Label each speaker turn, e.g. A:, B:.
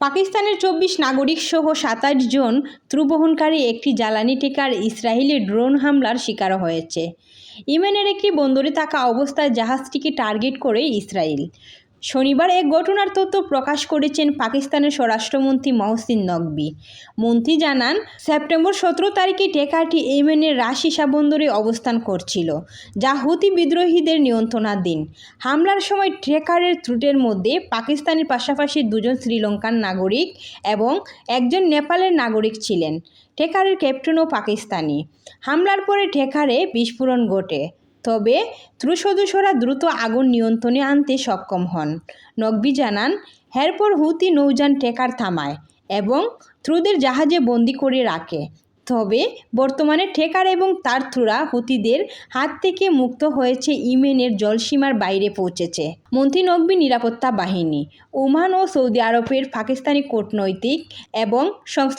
A: পাকিস্তানের চব্বিশ নাগরিক সহ সাতাশ জন ত্রুবহনকারী একটি জ্বালানি টেকার ইসরায়েলি ড্রোন হামলার শিকার হয়েছে। ইমেনের একটি বন্দরে থাকা অবস্থায় জাহাজটিকে টার্গেট করে ইসরায়েল। শনিবার এক ঘটনার তথ্য প্রকাশ করেছেন পাকিস্তানের স্বরাষ্ট্রমন্ত্রী মহসিন নকবি। মন্ত্রী জানান, সেপ্টেম্বর সতেরো তারিখে টেকারটি ইয়েমেনের রাশিসা বন্দরে অবস্থান করছিল, যা হুতি বিদ্রোহীদের নিয়ন্ত্রণাধীন। হামলার সময় ট্রেকারের ত্রুটের মধ্যে পাকিস্তানের পাশাপাশি দুজন শ্রীলঙ্কার নাগরিক এবং একজন নেপালের নাগরিক ছিলেন। টেকারের ক্যাপ্টেনও পাকিস্তানি। হামলার পরে ঠেকারে বিস্ফোরণ ঘটে। তবে ত্রু সদস্যরা দ্রুত আগুন নিয়ন্ত্রণে আনতে সক্ষম হন। নকবি জানান এরপর হুতি নৌযান টেকার থামায় এবং ত্রুদের জাহাজে বন্দি করে রাখে। তবে বর্তমানে ঠেকার এবং তার থ্রুরা হুতিদের হাত থেকে মুক্ত হয়েছে ইমেনের জলসীমার বাইরে পৌঁছেছে। মন্ত্রী নকবি নিরাপত্তা বাহিনী, ওমান ও সৌদি আরবের পাকিস্তানি কূটনৈতিক এবং সংশ্লিষ্ট